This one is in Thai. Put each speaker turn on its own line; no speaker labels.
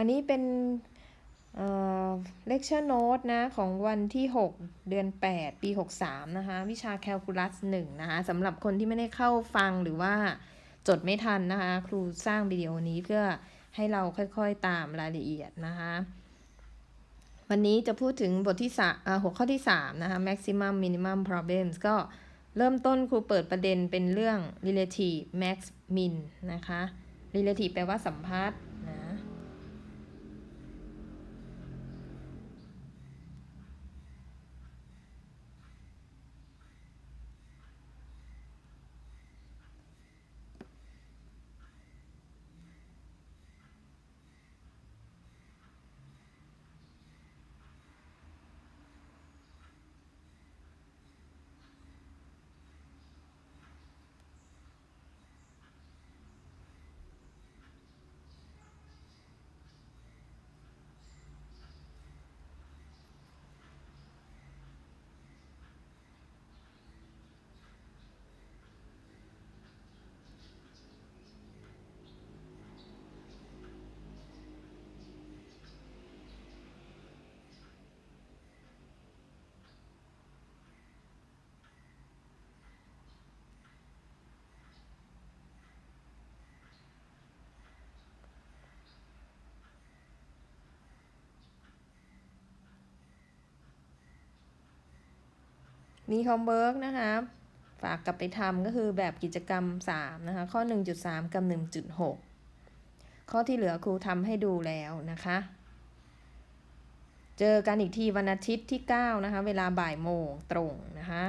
อันนี้เป็นเลคเชอร์โน้ตนะของวันที่ 6 เดือน 8 ปี 63 นะคะ วิชาแคลคูลัส1นะคะสำหรับคนที่ไม่ได้เข้าฟังหรือว่าจดไม่ทันนะคะ ครูสร้างวิดีโอนี้เพื่อให้เราค่อยๆตามรายละเอียดนะคะ วันนี้จะพูดถึงบทที่สามหัวข้อที่ 3 นะคะ maximum minimum problems ก็เริ่มต้นครูเปิดประเด็นเป็นเรื่อง relative max min นะคะ relative แปลว่าสัมพัทธ์นะ มีคอมเวิร์กนะคะฝากกลับไปทำก็คือแบบกิจกรรม 3 นะคะ ข้อ 1.3 กับ 1.6 ข้อที่เหลือครูทำให้ดูแล้วนะคะ เจอกันอีกทีวันอาทิตย์ที่ 9 นะคะ เวลาบ่ายโมงตรงนะคะ